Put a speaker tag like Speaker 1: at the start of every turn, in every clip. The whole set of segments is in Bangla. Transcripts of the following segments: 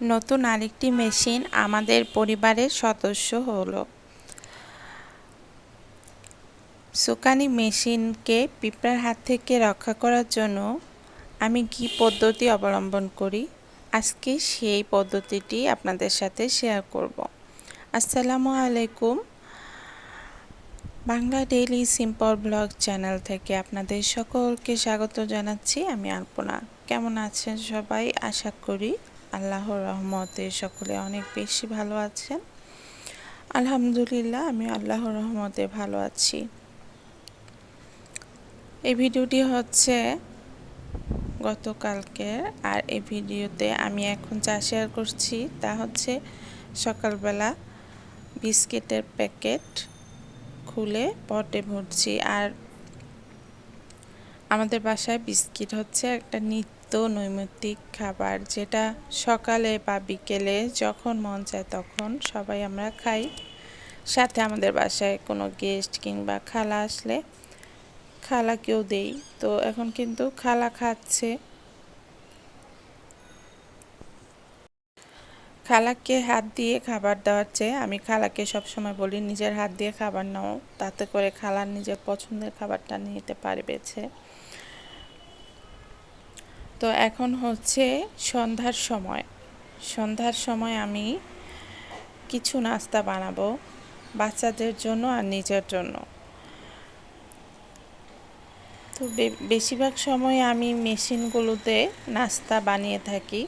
Speaker 1: নতুন আরেকটি মেশিন আমাদের পরিবারের সদস্য হলো। সুকানি মেশিনকে পিঁপড়ার হাত থেকে রক্ষা করার জন্য আমি কি পদ্ধতি অবলম্বন করি? আজকে সেই পদ্ধতিটি আপনাদের সাথে শেয়ার করব। আসসালামু আলাইকুম। Bangla daily simple blog channel থেকে আপনাদের সকলকে স্বাগত জানাচ্ছি, আমি আলপনা। কেমন আছেন সবাই? আশা করি আল্লাহর রহমতে সকলে অনেক বেশি ভালো আছেন। আলহামদুলিল্লাহ আমি আল্লাহর রহমতে ভালো আছি। এই ভিডিওটি হচ্ছে গতকালকের, আর এই ভিডিওতে আমি এখন যা শেয়ার করছি তা হচ্ছে সকালবেলা বিস্কিটের প্যাকেট খুলে পটে ভরছি। আর আমাদের বাসায় বিস্কিট হচ্ছে একটা নিত্য নৈমিত্তিক খাবার যেটা সকালে বা বিকেলে যখন মন চায় তখন সবাই আমরা খাই। সাথে আমাদের বাসায় কোনো গেস্ট কিংবা খালা আসলে খালাকেও দেই, তো এখন কিন্তু খালা খাচ্ছে। খালাকে হাত দিয়ে খাবার দেওয়ার চেয়ে আমি খালাকে সবসময় বলি, নিজের হাত দিয়ে খাবার নাও, তাতে করে খালার নিজের পছন্দের খাবারটা নিতে পারবেছে তো এখন হচ্ছে সন্ধ্যার সময়। সন্ধ্যার সময় আমি কিছু নাস্তা বানাবো বাচ্চাদের জন্য আর নিজের জন্য। তো বেশিরভাগ সময় আমি মেশিনগুলোতে নাস্তা বানিয়ে থাকি।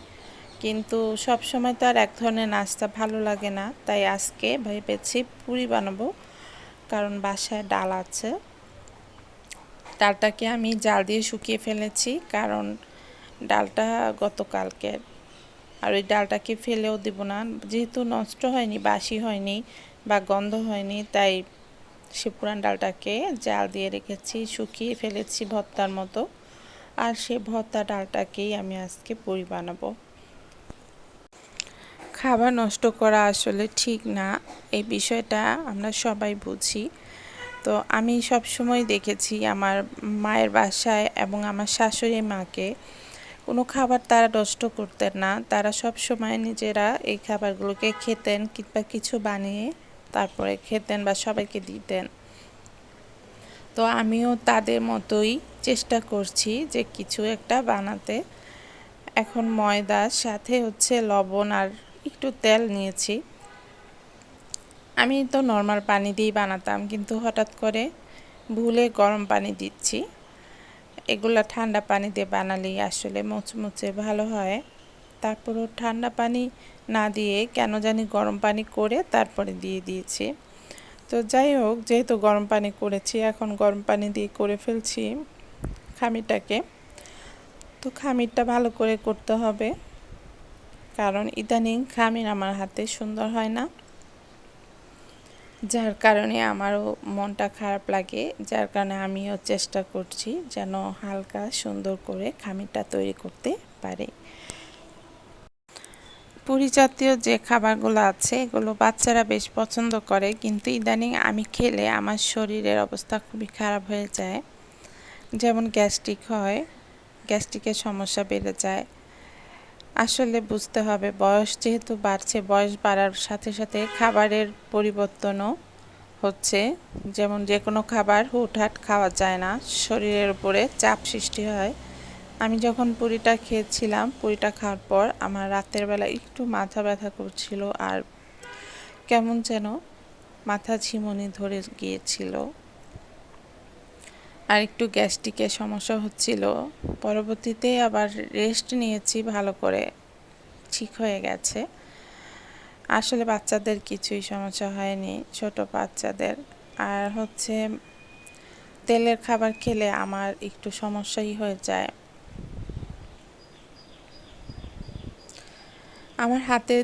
Speaker 1: কিন্তু সব সময় তো আর এক ধরনের নাস্তা ভালো লাগে না। তাই আজকে ভেবেছি পুরি বানাবো, কারণ বাসায় ডাল আছে। ডালটাকে আমি জাল দিয়ে শুকিয়ে ফেলেছি, কারণ ডালটা গতকালকের আর ওই ডালটাকে ফেলেও দেব না। যেহেতু নষ্ট হয়নি, বাসি হয়নি বা গন্ধ হয়নি, তাই সে পুরান ডালটাকে জাল দিয়ে রেখেছি, শুকিয়ে ফেলেছি ভর্তার মতো। আর সে ভর্তা ডালটাকেই আমি আজকে পুরি বানাবো। খাবার নষ্ট করা আসলে ঠিক না, এই বিষয়টা আমরা সবাই বুঝি। তো আমি সব সময় দেখেছি আমার মায়ের বাসায় এবং আমার শাশুড়ি মাকে কোনো খাবার তারা নষ্ট করতেন না। তারা সব সময় নিজেরা এই খাবারগুলোকে খেতেন কিংবা কিছু বানিয়ে তারপরে খেতেন বা সবাইকে দিতেন। তো আমিও তাদের মতোই চেষ্টা করছি যে কিছু একটা বানাতে। এখন ময়দার সাথে হচ্ছে লবণ আর একটু তেল নিয়েছি। আমি তো নর্মাল পানি দিয়েই বানাতাম, কিন্তু হঠাৎ করে ভুলে গরম পানি দিচ্ছি। এগুলো ঠান্ডা পানি দিয়ে বানালেই আসলে মুচমুচে ভালো হয়। তারপরও ঠান্ডা পানি না দিয়ে কেন জানি গরম পানি করে তারপরে দিয়ে দিয়েছি। তো যাই হোক, যেহেতু গরম পানি করেছি, এখন গরম পানি দিয়ে করে ফেলছি খামিরটাকে। তো খামিরটা ভালো করে করতে হবে। কারণ ইদানিং খামির আমার হাতে সুন্দর হয় না। যার কারণে আমারও মনটা খারাপ লাগে, যার কারণে আমিও চেষ্টা করছি যেন হালকা সুন্দর করে খামিরটা তৈরি করতে পারি। পুরি জাতীয় যে খাবারগুলো আছে, এগুলো বাচ্চারা বেশ পছন্দ করে, কিন্তু ইদানিং আমি খেলে আমার শরীরের অবস্থা খুবই খারাপ হয়ে যায়। যেমন গ্যাস্ট্রিক হয়, গ্যাস্ট্রিকের সমস্যা বেড়ে যায় আসলে বুঝতে হবে, বয়স যেহেতু বাড়ছে, বয়স বাড়ার সাথে সাথে খাবারের পরিবর্তনও হচ্ছে। যেমন যে কোনো খাবার হুটহাট খাওয়া যায় না, শরীরের উপরে চাপ সৃষ্টি হয়। আমি যখন পুরিটা খেয়েছিলাম, পুরিটা খাওয়ার পর আমার রাতের বেলা একটু মাথা ব্যথা করছিল আর কেমন যেন মাথা ঝিমনি ধরে গিয়েছিল। আর একটু গ্যাস্ট্রিকের সমস্যা হচ্ছিল। পরবর্তীতে আবার রেস্ট নিয়েছি, ভালো করে ঠিক হয়ে গেছে। আসলে বাচ্চাদের কিছুই সমস্যা হয়নি, ছোট বাচ্চাদের। আর হচ্ছে তেলের খাবার খেলে আমার একটু সমস্যাই হয়ে যায়। আমার হাতে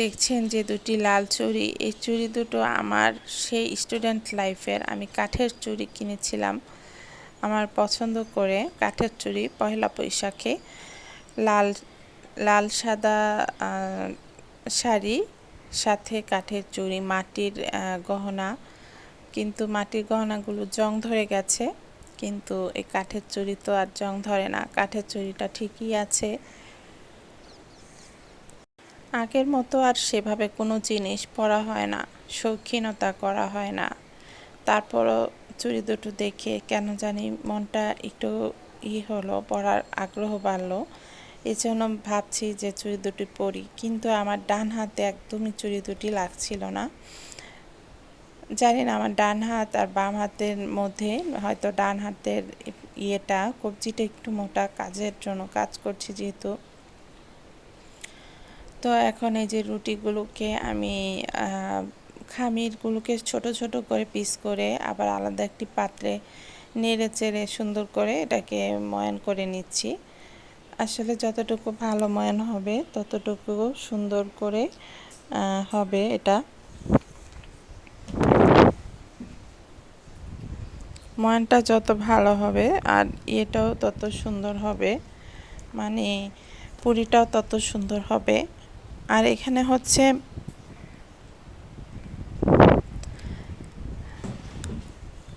Speaker 1: দেখছেন যে দুটি লাল চুড়ি, এই চুড়ি দুটো আমার সেই স্টুডেন্ট লাইফের। আমি কাঠের চুড়ি কিনেছিলাম। আমার পছন্দ করে কাঠের চুড়ি পয়লা বৈশাখে লাল লাল সাদা শাড়ি, সাথে কাঠের চুড়ি, মাটির গহনা। কিন্তু মাটির গহনাগুলো জং ধরে গেছে, কিন্তু এই কাঠের চুড়ি তো আর জং ধরে না। কাঠের চুড়িটা ঠিকই আছে। আগের মতো আর সেভাবে কোনো জিনিস পরা হয় না, শৌখিনতা করা হয় না। তারপরও চুড়ি দুটো দেখে কেন জানি মনটা একটু ই হলো পরার আগ্রহ বাড়লো। এই জন্য ভাবছি যে চুড়ি দুটি পরি, কিন্তু আমার ডান হাতে একদমই চুড়ি দুটি লাগছিল না। জানি না, আমার ডান হাত আর বাম হাতের মধ্যে হয়তো ডান হাতের ইয়েটা, কবজিটা একটু মোটা কাজের জন্য কাজ করছি যেহেতু। তো এখন এই যে রুটিগুলোকে আমি খামিরগুলোকে ছোট ছোট করে পিস করে আবার আলাদা একটি পাত্রে নেড়ে চেড়ে সুন্দর করে এটাকে ময়ান করে নিচ্ছি। আসলে যতটুকু ভালো ময়ান হবে, ততটুকু সুন্দর করে হবে এটা। ময়ানটা যত ভালো হবে আর ইয়েটাও তত সুন্দর হবে মানে পুরিটাও তত সুন্দর হবে। আর এখানে হচ্ছে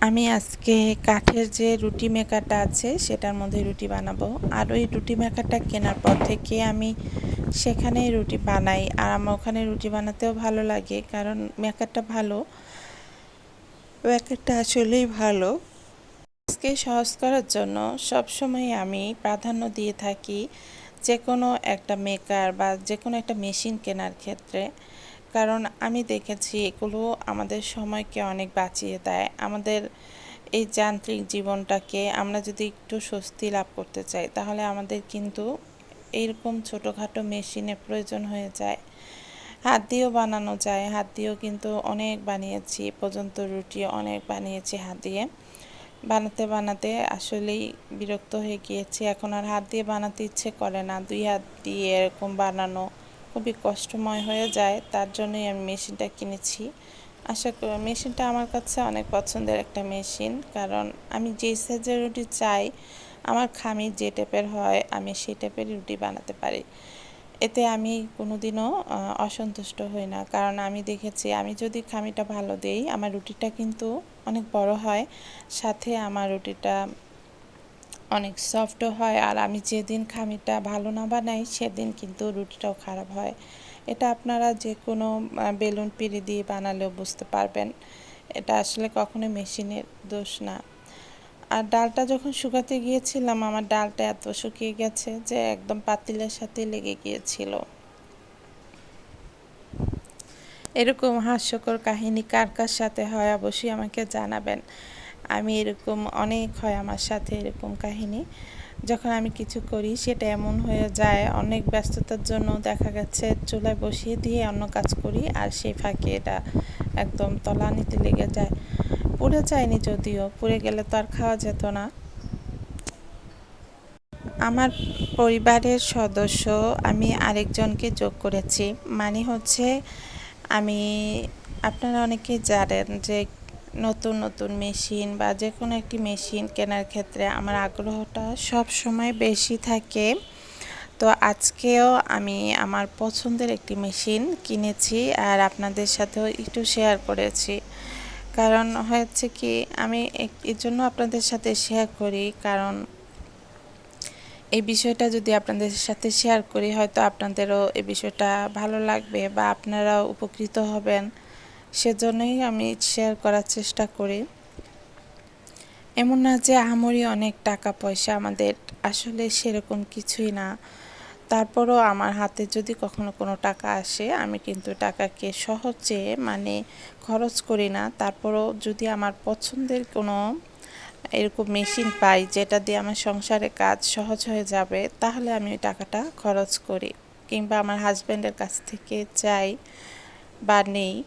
Speaker 1: আমি আজকে কাঠের যে রুটি মেকারটা আছে, সেটার মধ্যে রুটি বানাবো। আর ওই রুটি মেকারটা কেনার পর থেকে আমি সেখানেই রুটি বানাই। আর আমার ওখানে রুটি বানাতেও ভালো লাগে, কারণ মেকারটা ভালো। মেকারটা আসলেই ভালো। আজকে সহজ করার জন্য সবসময় আমি প্রাধান্য দিয়ে থাকি যে কোনো একটা মেকার বা যে কোনো একটা মেশিন কেনার ক্ষেত্রে। কারণ আমি দেখেছি এগুলো আমাদের সময়কে অনেক বাঁচিয়ে দেয়। আমাদের এই যান্ত্রিক জীবনটাকে আমরা যদি একটু স্বস্তি লাভ করতে চাই, তাহলে আমাদের কিন্তু এইরকম ছোটোখাটো মেশিনের প্রয়োজন হয়ে যায়। হাত দিয়েও বানানো যায়, হাত দিয়েও কিন্তু অনেক বানিয়েছি পর্যন্ত রুটি অনেক বানিয়েছি হাত দিয়ে। বানাতে বানাতে আসলেই বিরক্ত হয়ে গিয়েছি, এখন আর হাত দিয়ে বানাতে ইচ্ছে করে না। দুই হাত দিয়ে এরকম বানানো খুবই কষ্টময় হয়ে যায়, তার জন্যই আমি মেশিনটা কিনেছি। আশা করি, মেশিনটা আমার কাছে অনেক পছন্দের একটা মেশিন, কারণ আমি যেই সাইজের রুটি চাই, আমার খামি যে টাইপের হয়, আমি সেই টাইপের রুটি বানাতে পারি। এতে আমি কোনোদিনও অসন্তুষ্ট হই না, কারণ আমি দেখেছি, আমি যদি খামিটা ভালো দেই, আমার রুটিটা কিন্তু অনেক বড় হয়, সাথে আমার রুটিটা অনেক সফটও হয়। আর আমি যেদিন খামিটা ভালো না বানাই, সেদিন কিন্তু রুটিটাও খারাপ হয়। এটা আপনারা যে কোনো বেলুন পিড়ি দিয়ে বানালেও বুঝতে পারবেন। এটা আসলে কখনো মেশিনের দোষ না। আর ডালটা যখন শুকাতে গিয়েছিলাম, আমার ডালটা এত শুকিয়ে গেছে যে একদম পাতিলের সাথে লেগে গিয়েছিল। এরকম হাস্যকর কাহিনী কার কার সাথে হয় অবশ্যই আমাকে জানাবেন। আমি এরকম অনেক হয় আমার সাথে এরকম কাহিনী। যখন আমি কিছু করি, সেটা এমন হয়ে যায়, অনেক ব্যস্ততার জন্য দেখা গেছে চুলায় বসিয়ে দিয়ে অন্য কাজ করি আর সেই ফাঁকে এটা একদম তলানিতে লেগে যায়। পুড়ে যায়নি যদিও, পুড়ে গেলে তো আর খাওয়া যেত না। আমার পরিবারের সদস্য, আমি আরেকজনকে যোগ করেছি। মানে হচ্ছে, আমি, আপনারা অনেকে জানেন যে নতুন নতুন মেশিন বা যে কোনো একটি মেশিন কেনার ক্ষেত্রে আমার আগ্রহটা সব সময় বেশি থাকে। তো আজকেও আমি আমার পছন্দের একটি মেশিন কিনেছি আর আপনাদের সাথেও একটু শেয়ার করেছি। কারণ হয়েছে কি, আমি এর জন্য আপনাদের সাথে শেয়ার করি। কারণ এই বিষয়টা যদি আপনাদের সাথে শেয়ার করি, হয়তো আপনাদেরও এই বিষয়টা ভালো লাগবে বা আপনারাও উপকৃত হবেন। সেজন্যই আমি শেয়ার করার চেষ্টা করি। এমন না যে আমরি অনেক টাকা পয়সা আমাদের আসলে সেরকম কিছুই না। তারপরও আমার হাতে যদি কখনো কোনো টাকা আসে, আমি কিন্তু টাকাকে সহজে মানে খরচ করি না। তারপরও যদি আমার পছন্দের কোনো এরকম মেশিন পাই, যেটা দিয়ে আমার সংসারে কাজ সহজ হয়ে যাবে, তাহলে আমি ওই টাকাটা খরচ করি। কিংবা আমার হাজব্যান্ডের কাছ থেকে চাই বা নেই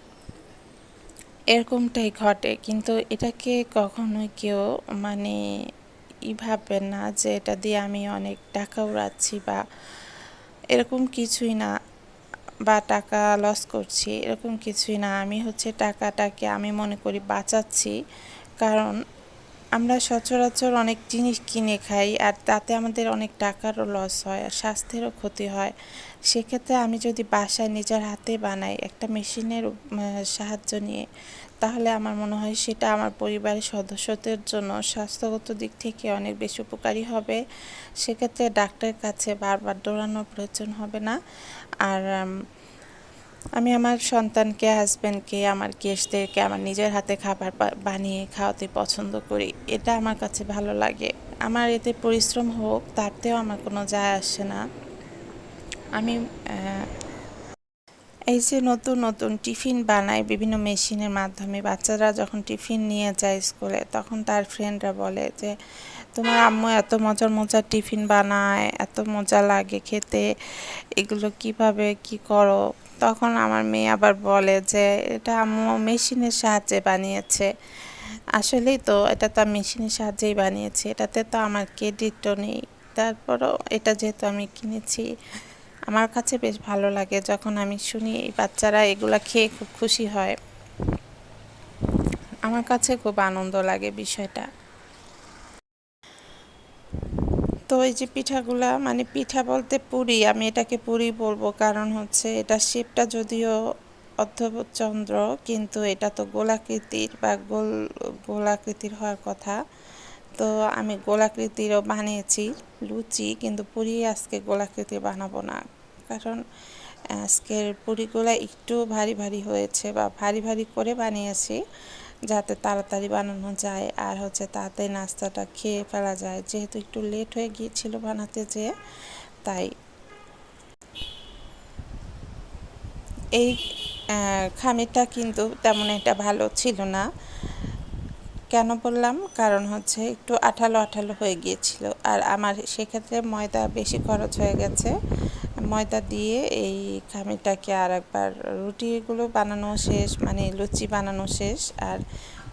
Speaker 1: এরকমটাই ঘটে। কিন্তু এটাকে কখনোই কেউ মানে ই ভাববেন না যে এটা দিয়ে আমি অনেক টাকা উড়াচ্ছি বা এরকম কিছুই না বা টাকা লস করছি, এরকম কিছুই না। আমি হচ্ছে টাকাটাকে আমি মনে করি বাঁচাচ্ছি। কারণ আমরা সচরাচর অনেক জিনিস কিনে খাই আর তাতে আমাদের অনেক টাকারও লস হয় আর স্বাস্থ্যেরও ক্ষতি হয়। সেক্ষেত্রে আমি যদি বাসায় নিজের হাতে বানাই একটা মেশিনের সাহায্য নিয়ে, তাহলে আমার মনে হয় সেটা আমার পরিবারের সদস্যদের জন্য স্বাস্থ্যগত দিক থেকে অনেক বেশি উপকারী হবে। সেক্ষেত্রে ডাক্তারের কাছে বারবার দৌড়ানোর প্রয়োজন হবে না। আর, আমি আমার সন্তানকে, হাজব্যান্ডকে, আমার গেস্টদেরকে, আমার নিজের হাতে খাবার বানিয়ে খাওয়াতে পছন্দ করি। এটা আমার কাছে ভালো লাগে। আমার এতে পরিশ্রম হোক তাতেও আমার কোনো যায় আসে না। আমি এই যে নতুন নতুন টিফিন বানাই বিভিন্ন মেশিনের মাধ্যমে। বাচ্চারা যখন টিফিন নিয়ে যায় স্কুলে, তখন তার ফ্রেন্ডরা বলে যে, তোমার আম্মু এত মজার মজার টিফিন বানায়, এত মজা লাগে খেতে, এগুলো কীভাবে কি করো? তখন আমার মেয়ে আবার বলে যে, এটা আম্মু মেশিনের সাহায্যে বানিয়েছে। আসলেই তো, এটা তো মেশিনের সাহায্যেই বানিয়েছি। এটাতে তো আমার ক্রেডিটও নেই। তারপরও এটা যেহেতু আমি কিনেছি আমার কাছে বেশ ভালো লাগে যখন আমি শুনি এই বাচ্চারা এগুলা খেয়ে খুব খুশি হয়। আমার কাছে খুব আনন্দ লাগে বিষয়টা। তো এই যে পিঠাগুলা মানে পিঠা বলতে পুরি, আমি এটাকে পুরি বলব কারণ হচ্ছে এটা শেপটা যদিও অর্ধচন্দ্র কিন্তু এটা তো গোলাকৃতির বা গোল, গোলাকৃতির হওয়ার কথা। তো আমি গোলাকৃতিরও বানিয়েছি লুচি, কিন্তু পুরি আজকে গোলাকৃতি বানাবো না। কারণ, আজকের পুরিগুলো একটু ভারী ভারী হয়েছে বা ভারী ভারী করে বানিয়েছি যাতে তাড়াতাড়ি বানানো যায় আর হচ্ছে তাতে নাস্তাটা খেয়ে ফেলা যায়। যেহেতু একটু লেট হয়ে গিয়েছিল বানাতে যেয়ে তাই এই খামিরটা কিন্তু তেমন একটা ভালো ছিল না। কেন বললাম? কারণ হচ্ছে একটু আঠালো আঠালো হয়ে গিয়েছিল। আর আমার সেক্ষেত্রে ময়দা বেশি খরচ হয়ে গেছে। ময়দা দিয়ে এই খামিরটাকে আর একবার রুটিগুলো বানানো শেষ মানে লুচি বানানো শেষ আর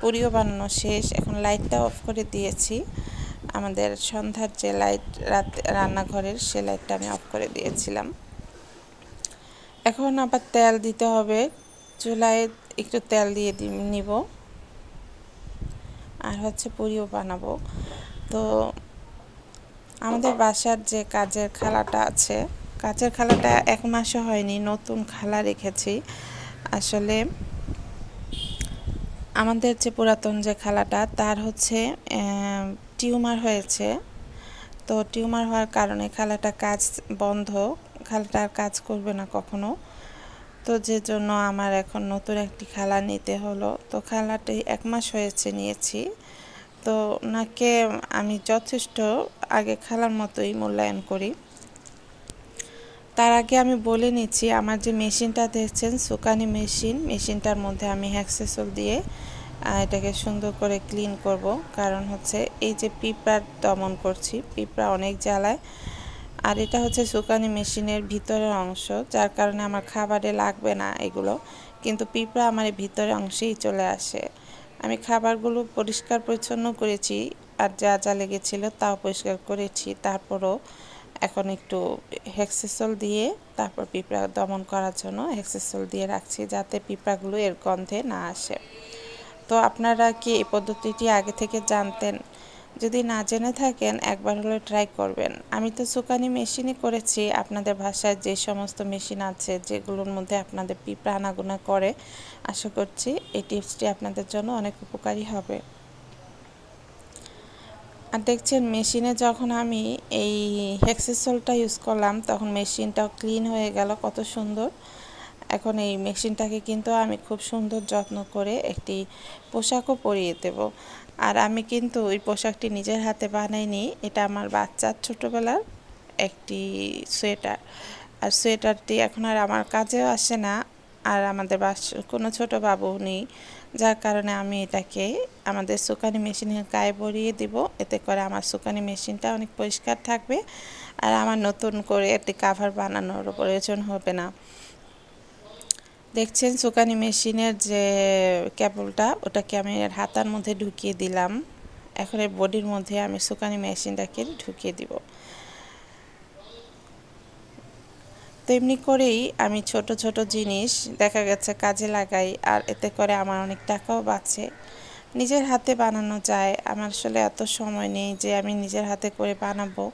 Speaker 1: পুরিও বানানো শেষ। এখন লাইটটা অফ করে দিয়েছি। আমাদের সন্ধ্যার যে লাইট, রাত, রান্নাঘরের সে লাইটটা আমি অফ করে দিয়েছিলাম। এখন আবার তেল দিতে হবে। চুলায় একটু তেল দিয়ে নিব। আর হচ্ছে পুরিও বানাবো। তো আমাদের বাসার যে কাজের খালাটা আছে, কাজের খালাটা এক মাসও হয়নি, নতুন খালা রেখেছি। আসলে আমাদের যে পুরাতন যে খালাটা, তার হচ্ছে টিউমার হয়েছে। তো টিউমার হওয়ার কারণে খালাটা কাজ বন্ধ, খালাটা আর কাজ করবে না কখনো। তো যে জন্য আমার এখন নতুন একটি খালা নিতে হলো। তো খালাটি এক মাস হয়েছে নিয়েছি। তো ওনাকে আমি যথেষ্ট আগে খালার মতোই মূল্যায়ন করি। তার আগে আমি বলে নিচ্ছি, আমার যে মেশিনটা দেখছেন, সুকানি মেশিন, মেশিনটার মধ্যে আমি হ্যাক্সেসল দিয়ে এটাকে সুন্দর করে ক্লিন করব। কারণ হচ্ছে এই যে পিঁপড়ার দমন করছি, পিঁপড়া অনেক জ্বালায়। আর এটা হচ্ছে শুকানি মেশিনের ভিতরের অংশ, যার কারণে আমার খাবারে লাগবে না এগুলো, কিন্তু পিঁপড়া আমার ভিতরের অংশেই চলে আসে। আমি খাবারগুলো পরিষ্কার পরিচ্ছন্ন করেছি আর যা যা লেগেছিল তাও পরিষ্কার করেছি। তারপরও এখন একটু হেক্সেসল দিয়ে তারপর পিঁপড়া দমন করার জন্য হেক্সেসল দিয়ে রাখছি যাতে পিঁপড়াগুলো এর গন্ধে না আসে। তো আপনারা কি এই পদ্ধতিটি আগে থেকে জানতেন? যদি না জেনে থাকেন, একবার হলে ট্রাই করবেন। আমি তো সুকানি মেশিনই করেছি। আপনাদের ভাষায় যে সমস্ত মেশিন আছে, যেগুলোর মধ্যে আপনাদের পিঁপড়া আনাগোনা করে, আশা করছি এই টিপসটি আপনাদের জন্য অনেক উপকারী হবে। আর দেখছেন মেশিনে যখন আমি এই হেক্সেসলটা ইউজ করলাম, তখন মেশিনটাও ক্লিন হয়ে গেল। কত সুন্দর। এখন এই মেশিনটাকে কিন্তু আমি খুব সুন্দর যত্ন করে একটি পোশাকও পরিয়ে দেব। আর আমি কিন্তু ওই পোশাকটি নিজের হাতে বানাইনি, এটা আমার বাচ্চার ছোটোবেলার একটি সোয়েটার। আর সোয়েটারটি এখন আর আমার কাজেও আসে না, আর আমাদের বাস, কোনো ছোট বাবু নেই। যার কারণে আমি এটাকে আমাদের সুকানি মেশিনের গায়ে বরিয়ে দিব, এতে করে আমার সুকানি মেশিনটা অনেক পরিষ্কার থাকবে। আর আমার নতুন করে একটি কাভার বানানোর প্রয়োজন হবে না। দেখছেন সুকানি মেশিনের যে ক্যাপলটা ওটাকে আমি হাতার মধ্যে ঢুকিয়ে দিলাম। এখন এই বডির মধ্যে আমি সুকানি মেশিনটাকে ঢুকিয়ে দিব। তো এমনি করেই আমি ছোট ছোট জিনিস দেখা গেছে কাজে লাগাই, আর এতে করে আমার অনেক টাকাও বাঁচে। নিজের হাতে বানানো যায়। আমার আসলে এত সময় নেই যে আমি নিজের হাতে করে বানাবো।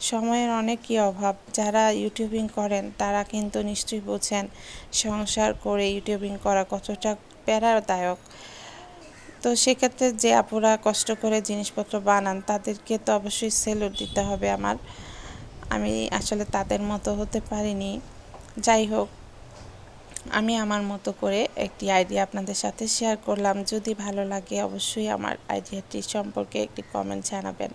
Speaker 1: সময়ের অনেকই অভাব। যারা ইউটিউবিং করেন, তারা কিন্তু নিশ্চয়ই বোঝেন সংসার করে ইউটিউবিং করা কতটা প্যারাদায়ক। তো সেক্ষেত্রে যে আপুরা কষ্ট করে জিনিসপত্র বানান, তাদেরকে তো অবশ্যই সেলুট দিতে হবে আমার। আমি আসলে তাদের মতো হতে পারিনি। যাই হোক আমি আমার মতো করে একটি আইডিয়া আপনাদের সাথে শেয়ার করলাম। যদি ভালো লাগে অবশ্যই আমার আইডিয়াটি সম্পর্কে একটি কমেন্ট জানাবেন।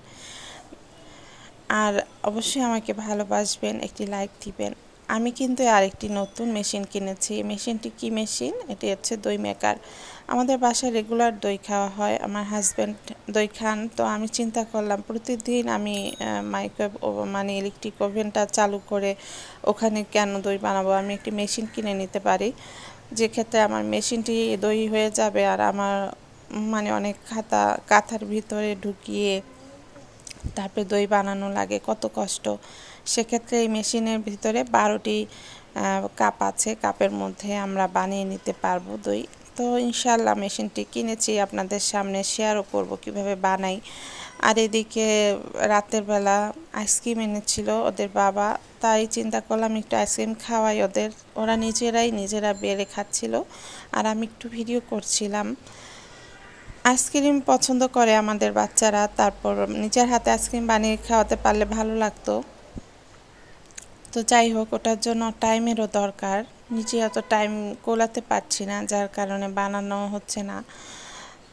Speaker 1: আর অবশ্যই আমাকে ভালোবাসবেন, একটি লাইক দিবেন। আমি কিন্তু আরেকটি নতুন মেশিন কিনেছি। মেশিনটি কি মেশিন? এটি হচ্ছে দই মেকার। আমাদের বাসায় রেগুলার দই খাওয়া হয়। আমার হাজব্যান্ড দই খান। তো আমি চিন্তা করলাম, প্রতিদিন আমি মাইক্রোওয়েভ মানে ইলেকট্রিক ওভেনটা চালু করে ওখানে কেন দই বানাবো? আমি একটি মেশিন কিনে নিতে পারি। যে ক্ষেত্রে আমার মেশিনটি দই হয়ে যাবে আর আমার মানে অনেক খাতা, কাঁথার ভিতরে ঢুকিয়ে তারপরে দই বানানো লাগে। কত কষ্ট। সেক্ষেত্রে এই মেশিনের ভিতরে বারোটি কাপ আছে। কাপের মধ্যে আমরা বানিয়ে নিতে পারব দই। তো ইনশাল্লাহ মেশিনটি কিনেছি, আপনাদের সামনে শেয়ারও করব কীভাবে বানাই। আর এদিকে রাতের বেলা আইসক্রিম এনেছিল ওদের বাবা, তাই চিন্তা করলাম একটু আইসক্রিম খাওয়াই ওদের। ওরা নিজেরাই নিজেরা বেড়ে খাচ্ছিল আর আমি একটু ভিডিও করছিলাম। আইসক্রিম পছন্দ করে আমাদের বাচ্চারা, তারপর নিজের হাতে আইসক্রিম বানিয়ে খাওয়াতে পারলে ভালো লাগতো। তো যাই হোক, ওটার জন্য টাইমেরও দরকার। নিজে অত টাইম কোলাতে পারছি না, যার কারণে বানানো হচ্ছে না।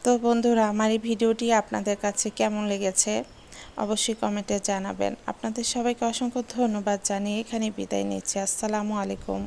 Speaker 1: তো বন্ধুরা, আমার এই ভিডিওটি আপনাদের কাছে কেমন লেগেছে অবশ্যই কমেন্টে জানাবেন। আপনাদের সবাইকে অসংখ্য ধন্যবাদ জানিয়ে এখানে বিদায় নিচ্ছি। আসসালামু আলাইকুম।